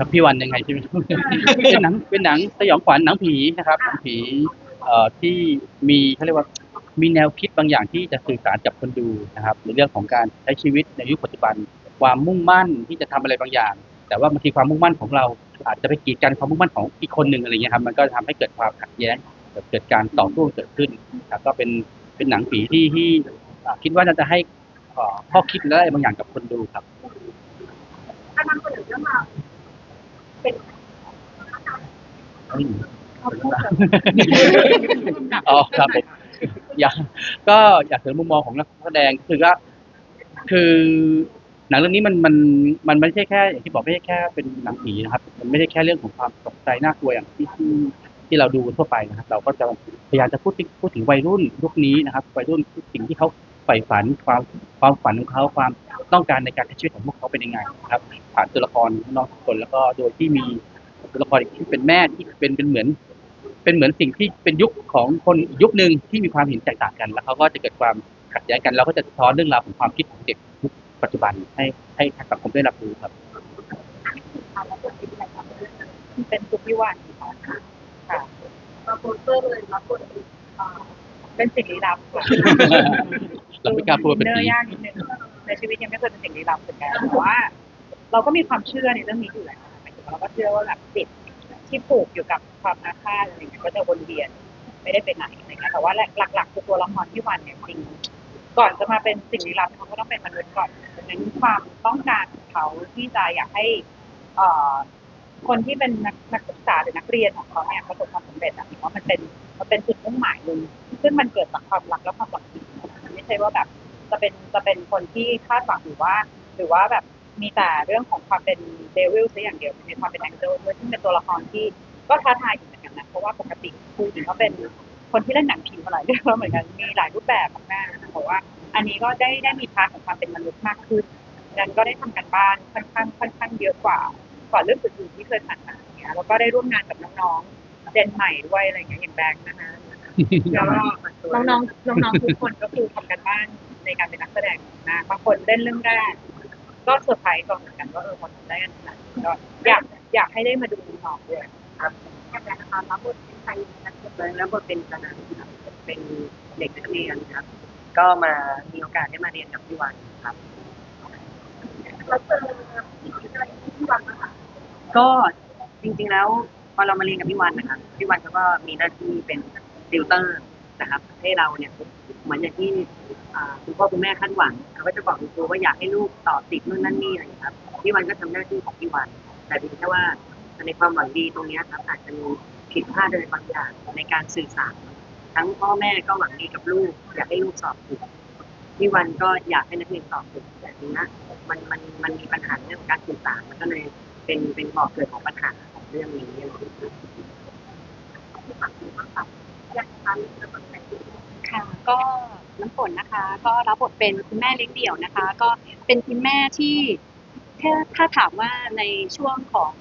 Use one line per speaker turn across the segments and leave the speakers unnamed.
ครับพี่วันยังไงใช่ไหมเป็นหนังเป็นหนังสยองขวัญหนังผีนะครับหนังผีเอ่อที่มีเขาเรียกว่ามีแนวคิดบางอย่างที่จะสื่อสารกับคนดูนะครับ ในเรื่องของการใช้ชีวิตในยุคปัจจุบัน ความมุ่งมั่นที่จะทำอะไรบางอย่าง แต่ว่าบางทีความมุ่งมั่นของเรา อาจจะไปกีดกันความมุ่งมั่นของอีกคนหนึ่งอะไรเงี้ยครับมันก็ทำให้เกิดความขัดแย้งเกิดเกิดการต่อสู้เกิดขึ้นครับก็เป็นเป็นหนังผีที่ที่อ่าคิดว่าน่าจะให้เอ่อข้อคิดและอะไรบางอย่างกับคนดูครับ
ถ้านำเสนอเรื่องราว เป็น
อ๋อครับผมอยากก็อยากเสนอมุมมองของนักแสดงคือว่าคือหนังเรื่องนี้มันมันมันไม่ใช่แค่อย่างที่บอกไม่ใช่แค่เป็นหนังผีนะครับ มันไม่ใช่แค่เรื่องของความตกใจน่ากลัวอย่างที่ที่ที่เราดูทั่วไปนะครับ เราก็จะพยายามจะพูดพูดถึงวัยรุ่นยุคนี้นะครับ วัยรุ่นสิ่งที่เขาใฝ่ฝันความความฝันของเขาความ ต้องการในการใช้ชีวิตของพวกเขาเป็นยังไงนะครับผ่านตัวละครน้องทุกคนแล้วก็โดยที่มีตัวละครอีกที่เป็นแม่ที่เป็นเป็นเหมือน เป็นเหมือนสิ่งที่เป็นยุคของคนอีกยุคหนึ่งที่มีความเห็นแตกต่างกัน แล้วเขาก็จะเกิดความขัดแย้งกันเราก็จะสะท้อนเรื่องราวของความคิดของเด็กยุคปัจจุบันให้ให้สังคมได้รับรู้ครับ
เป็นสุพิวันค่ะค่ะ
เราโปสเตอร์เลยรับบทเป็นอ่า
เป็นสิ่งลี้ลับค่ะ
เราไม่กล้าพูดว่าเป็น
เนื้
ผี
อยากนิดนึง ในชีวิตยังไม่เคยเป็นสิ่งลี้ลับเหมือนกันแต่ว่า เราก็มีความเชื่อในเรื่องนี้อยู่แล้วหมายถึงว่าเราก็เชื่อว่าแบบจิตที่ผูกอยู่กับความอาฆาตอะไรเงี้ยก็จะวนเวียนไม่ได้ไปไหนอะไรเงี้ยแต่ว่าหลักๆคือตัวละครที่วันเนี่ยจริงก่อนจะมาเป็นสิ่งลี้ลับเขาก็ต้องเป็นมนุษย์ก่อนดังนั้นความต้องการของเขาที่จะอยากให้อ่อคนที่เป็นนักนักศึกษาหรือนักเรียนของเขาเนี่ยประสบความสำเร็จอะผมว่ามันเป็นมันเป็นจุดมุ่งหมายหนึ่งซึ่งมันเกิดจากความรักและความหวังดีมันไม่ใช่ว่าแบบ จะเป็นจะเป็นคนที่คาดหวังหรือว่า หรือว่าแบบมีแต่เรื่องของความเป็นเดวิลซะอย่างเดียวมีความเป็นแองเจิลด้วยซึ่งเป็นตัวละครที่ก็ท้าทายอยู่เหมือนกันนะเพราะว่าปกติครูหญิงก็เป็นคนที่เล่นหนังผีมาหลายเรื่องแล้วเหมือนกันมีหลายรูปแบบมากๆนะแต่ว่า อันนี้ก็ได้ได้มีพาร์ทของความเป็นมนุษย์มากขึ้นดังนั้นก็ได้ทำกันบ้านค่อนข้างค่อนข้างเยอะกว่ากว่าเรื่องอื่นๆที่เคยผ่านมาอย่างเงี้ยแล้วก็ได้ร่วมงานกับน้องๆเจนใหม่ด้วยอะไรอย่างเงี้ยอย่างแบงค์นะคะแล้วก็น้องๆน้องๆทุกคนก็คือทำกันบ้าน ในการเป็นนักแสดงนะบางคนเล่นเรื่องแรกก็เซอร์ไพรส์กองเหมือนกันว่าเออคนทำได้กันขนาดนี้ก็อยากอยากให้ได้มาดูน้องด้วย
อย่างไรนะคะรับบทเป็นใครนักเรียน
แล้วบทเป็นคณะครับเป็นเด็กนักเรียนครับ ก็มามีโอกาสได้มาเรียนกับพี่วันครับ
เราเจอสิ่งที่อะไรที่วางนะคะ
ก็จริงๆแล้วพอเรามาเรียนกับพี่วันนะครับพี่วันเขาก็มีหน้าที่เป็นติวเตอร์ นะครับให้เราเนี่ยเหมือนอย่างที่คุณพ่อคุณแม่คาดหวังเขาก็จะบอกคุณครูว่าอยากให้ลูกต่อติดนู่นนั่นนี่อะไรครับพี่วันก็ทำหน้าที่ของพี่วัน แต่เพียงแค่ว่าในความหวังดีตรงนี้ครับอาจจะมีผิดพลาดโดยบางอย่างในการสื่อสารทั้งพ่อแม่ก็หวังดีกับลูก อยากให้ลูกสอบติดพี่วันก็อยากให้นักเรียนสอบติดแต่ทีนี้มันมันมันมีปัญหาเรื่องการสื่อสารมันก็เลยเป็นเป็นบ่อเกิดของปัญหาของเรื่องนี้อะไรอย่างเงี้ย
ที่ฝังอยู่บ้าง ค่ะอย่างการเรียนเป็นใคร
ค่ะก็น้ำฝนนะคะ ก็รับบทเป็นคุณแม่เลี้ยงเดี่ยวนะคะ ก็เป็นคุณแม่ที่ถ้าถ้าถามว่าในช่วงของ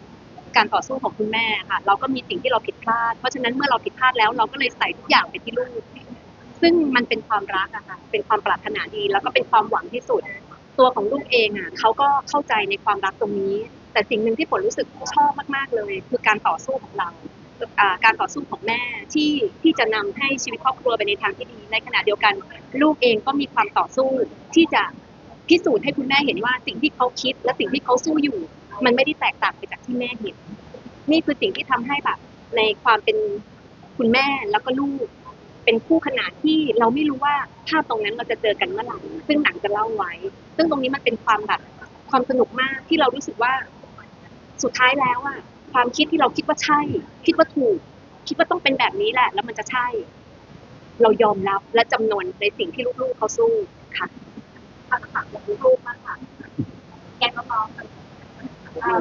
การต่อสู้ของคุณแม่ค่ะ เราก็มีสิ่งที่เราผิดพลาด เพราะฉะนั้นเมื่อเราผิดพลาดแล้วเราก็เลยใส่ทุกอย่างไปที่ลูก ซึ่งมันเป็นความรักอะค่ะ เป็นความปรารถนาดี แล้วก็เป็นความหวังที่สุด ตัวของลูกเองอะเขาก็เข้าใจในความรักตรงนี้ แต่สิ่งหนึ่งที่ฝนรู้สึกชอบมากๆเลย คือการต่อสู้ของเรา การต่อสู้ของแม่ที่ที่จะนำให้ชีวิตครอบครัวไปในทางที่ดี ในขณะเดียวกัน ลูกเองก็มีความต่อสู้ที่จะพิสูจน์ให้คุณแม่เห็นว่าสิ่งที่เขาคิด และสิ่งที่เขาสู้อยู่ มันไม่ได้แตกต่างไปจากที่แม่เห็น นี่คือสิ่งที่ทำให้แบบในความเป็นคุณแม่แล้วก็ลูกเป็นคู่ขนานที่เราไม่รู้ว่าภาพตรงนั้นเราจะเจอกันเมื่อไหร่ซึ่งหนังจะเล่าไว้ ซึ่งตรงนี้มันเป็นความแบบความสนุกมากที่เรารู้สึกว่าสุดท้ายแล้วอะ ความคิดที่เราคิดว่าใช่ คิดว่าถูก คิดว่าต้องเป็นแบบนี้แหละ แล้วมันจะใช่ เรายอมรับและจำนวนในสิ่งที่ลูกๆเขาสู้ค่ะ
ภาษาของลูกมากค่ะแกงน้องๆกันอ่า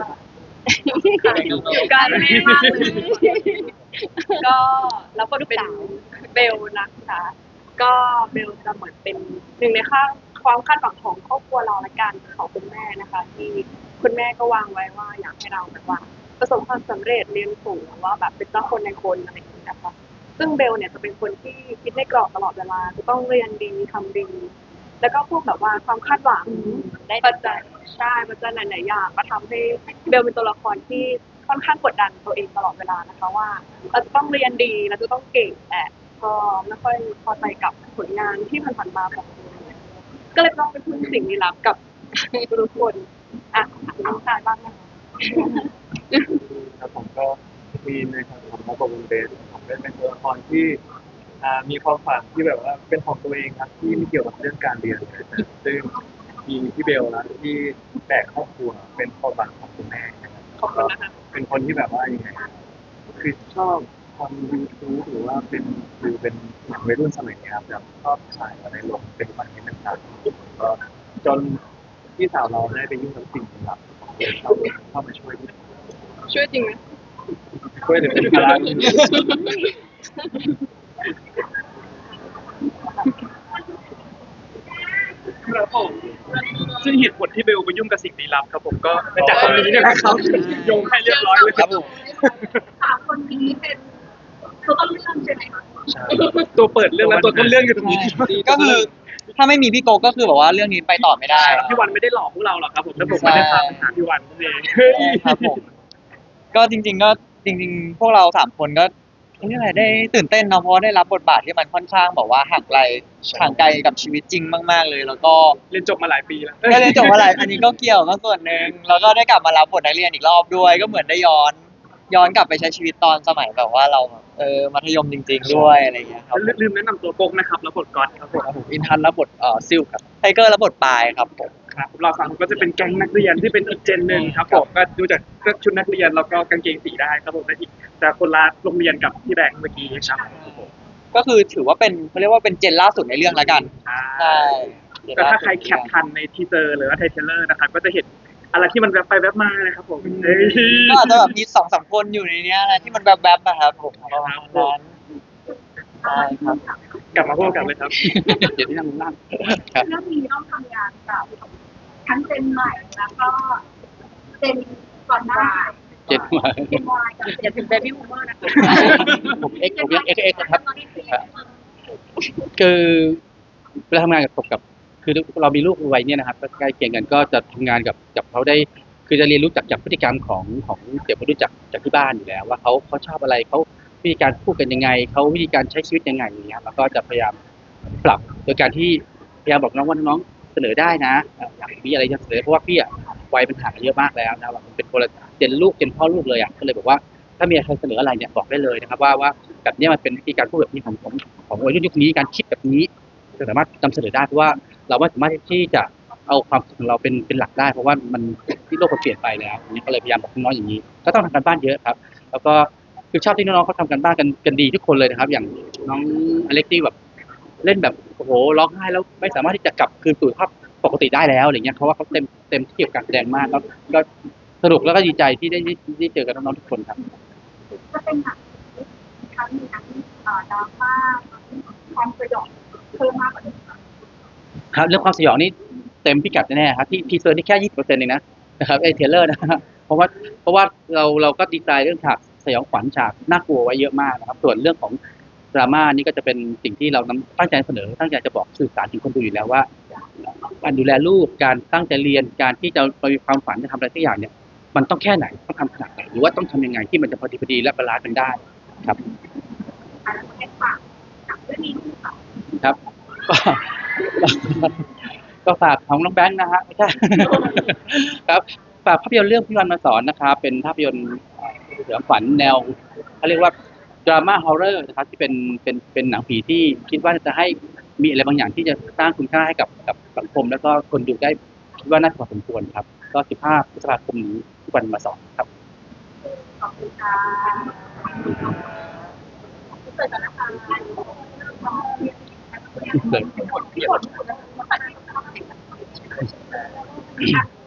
การแม่มากเลยก็แล้วก็เป็นเบลนะคะ ก็เบลจะเหมือนเป็นหนึ่งในค่าความคาดหวังของครอบครัวเราและกันของคุณแม่นะคะ ที่คุณแม่ก็วางไว้ว่าอยากให้เราแบบว่า ประสบความสำเร็จเรียนสูงว่าแบบเป็นเจ้าคนในคนอะไรอย่างเงี้ยนะคะซึ่งเบลเนี่ยจะเป็นคนที่คิดในกรอบตลอดเวลาจะต้องเรียนดีทำดี แล้วก็พวกแบบว่าความคาดหวังได้ปัจจัย
ใช่มันจะหลายๆอย่างมาทำให้เบลเป็นตัวละครที่ค่อนข้างกดดันตัวเองตลอดเวลานะคะว่าเราจะต้องเรียนดีเราจะต้องเก่งแต่ก็ไม่ค่อยพอใจกับผลงานที่ผ่านๆมาของตัวเองก็เลยต้องไปพึ่งสิ่งลี้ลับกับทุกคนอะน้องชายบ้างนะคะ
ครับผมก็มีนะครับผมมาบอกวงเบสผมเป็นเป็นตัวละครที่อ่ามีความฝันที่แบบว่าเป็นของตัวเองครับที่ไม่เกี่ยวกับเรื่องการเรียนเลยนะซึ่งมีพี่เบลนะที่แบกครอบครัวเป็นความฝันของคุณแม่นะครับ
ขอบคุณนะคะ
เป็นคนที่แบบว่าอยังไงคือชอบทำยูทูบหรือว่าเป็นดูเป็นหนังวัยรุ่นสมัยนี้ครับแบบชอบถ่ายอะไรลงเป็นคอนเทนต์ต่างๆก็จนพี่สาวเราได้ไปยุ่งกับสิ่งลี้ลับเลยเข้าเข้ามาช่วยด้วย
ช่วยจริงไหม
ช่วยเหลือเป็นภาระ
ครับผมซึ่งเหตุผลที่เบลไปยุ่งกับสิ่งลี้ลับครับผมก็มาจากตรงนี้เนี่ยแหละครับโยงให้เรียบร้อยเลยครับผม
สามคนนี้เป็นตัวต้นเรื่องใช่ไหมคะ
ตัวเปิดเรื่องและตัวต้นเรื่องอยู่ตรงนี้
ก็คือถ้าไม่มีพี่โกก็คือแบบว่าเรื่องนี้ไปต่อไม่ได้
พี่วันไม่ได้หลอกพวกเราหรอกครับผมแต่ผมไม่ได้พาไปหาพี่วันนั่นเอง
ครับผม ก็จริง ๆ ก็จริง ๆ พวกเราสามคนก็เรียกอะไรได้ตื่นเต้นเนาะเพราะว่าได้รับบทบาทที่มันค่อนข้างแบบว่าห่างไกลห่างไกลกับชีวิตจริงมาก ๆ เลย แล้วก็
เรียนจบมาหลายปีแล้ว
ก็เลยนจบอะไรอันนี้ก็เกี่ยวก็ส่วนหนึ่งแล้วก็ได้กลับมารับบทนักเรียนอีกรอบด้วย ก็เหมือนได้ย้อน ย้อนกลับไปใช้ชีวิตตอนสมัยแบบว่าเราแบบเออมัธยมจริง ๆ ด้วยอะไรอย่างเงี้ยครับ
ลืมแนะนำตัวโกงนะครับแล้วบทก๊อตครับผม
ครับผมอินทันรับบทเอ่อซิลครับ
ไทเกอร์รับบทปลายครับผม
ครับเราสามคนก็จะเป็นแก๊งนักเรียนที่เป็นอีกเจนหนึ่งครับผมก็ดูจากเครื่องชุดนักเรียนแล้วก็กางเกงสีได้ครับผมแต่อีกแต่คนละโรงเรียนกับพี่แบงค์เมื่อกี้ครับผม
ก็คือถือว่าเป็นเขาเรียกว่าเป็นเจนล่าสุดในเรื่องแล้วกันใช่เจน
แต่
ล่
ถ้า
สุด
ใครแคปทันในทีเซอร์หรือว่าไทเทเลอร์นะครับก็จะเห็นอะไรที่มันแวบไปแวบมาเลยครับผมเอ้ย
ก็อาจจะแบบมีสองสามคนอยู่ในเนี้ยนะที่มันแบบแบบๆนะครับผมประมาณนั้นใช่ครับ
กลับมาพบกันเลยครับ
เดี๋ยวที่นั่งนั่งครับ
เรื่องนี้ต้องทำงานกับ ทั้งเจนใหม่แล้วก็เจนก่อนหน้า
เจ็ดมา
เจนวายกับ
อย่าถึงเบบี้บูมเมอร์นะคะ
ผมเอ็กผมยังเอ็กเอ็กครับ คือเวลาทำงานกับกับกับ คือเรามีลูกวัยเนี่ยนะครับก็ใกล้เคียงกันก็จะทำงานกับกับเขาได้ คือจะเรียนรู้จากจากพฤติกรรมของของเด็กมนุษย์จากจากที่บ้านอยู่แล้ว ว่าเขาเขาชอบอะไรเขาวิธีการพูดกันยังไงเขาวิธีการใช้ชีวิตยังไงอย่างเงี้ยแล้วก็จะพยายามปรับโดยการที่พยายามบอกน้องว่าน้องเสนอได้นะอ่ออยากมีอะไรจะเสนอเพราะว่าพี่อะวัยมันห่างกันเยอะมากแล้วนะแบบมันเป็นคนละเจนลูกเจนพ่อลูกเลยอะก็เลยบอกว่าถ้ามีใครเสนออะไรเนี่ยบอกได้เลยนะครับ ว่าว่าแบบเนี้ยมันเป็นวิธีการพูดแบบนี้ของของของวัยรุ่นยุคนี้การคิดแบบนี้สามารถนำเสนอได้เพราะว่าเราไม่สามารถที่จะเอาความของเราเป็นเป็นหลักได้ เพราะว่ามันที่โลกมันเปลี่ยนไปแล้วนี้ก็เลยพยายามบอกน้องๆอย่างนี้ ก็ต้องทำการบ้านเยอะครับ แล้วก็คือชอบที่น้องๆเขาทำการบ้านกันกันดีทุกคนเลยนะครับ อย่างน้องอเล็กที่แบบ เล่นแบบโอ้โหร้องไห้แล้วไม่สามารถที่จะกลับคืนสู่ภาพปกติได้แล้วอะไรเงี้ยเพราะว่าเขาเต็มเต็มที่กับการแสดงมากก็ก็สนุกแล้วก็ดีใจที่ได้ได้ได้เจอกับน้องๆทุกคนครับ
จะเป็นหนังทั้งมีทั้งดราม่าความสยองเพิ่มมากกว่านี้
ครับเรื่องความสยองนี่เต็มพิกัดแน่ๆครับที่ทีเซอร์นี่แค่ยี่สิบเปอร์เซ็นต์เองนะนะครับไอเทเลอร์นะฮะเพราะว่าเพราะว่าเราเราก็ดีไซน์เรื่องฉากสยองขวัญฉากน่ากลัวไว้เยอะมากนะครับ ส่วนเรื่องของ ดราม่านี่ก็จะเป็นสิ่งที่เรานำตั้งใจเสนอตั้งใจจะบอกสื่อสารถึงคนดูอยู่แล้วว่า การดูแลลูกการตั้งใจเรียนการที่จะมีความฝันจะทำอะไรสักอย่างเนี่ย มันต้องแค่ไหนต้องทำขนาดไหนหรือว่าต้องทำยังไงที่มันจะพอดีพอดีและบาลานซ์กันได้ครับ
การเล่นฝากกับเรื่องนี้ด้วยค่ะ
ครับก็ก็ฝากของน้องแบงค์นะฮะไม่ใช่ ครับฝากภาพยนตร์เรื่องพี่วันมาสอนนะครับเป็นภาพยนตร์เอ่อเสือขวัญแนวเขาเรียกว่า ดราม่าฮอร์เรอร์นะครับที่เป็นเป็นเป็นหนังผีที่คิดว่าจะให้มีอะไรบางอย่างที่จะสร้างคุณค่าให้กับกับสังคม แล้วก็คนดูได้คิดว่าน่าจะพอสมควรครับ ก็ 15พฤษภาคมนี้พี่วันมาสอนครับ
ขอบคุณค่ะที่เปิดนะคะ
เลย
ที่ผลที่ผลที่ผล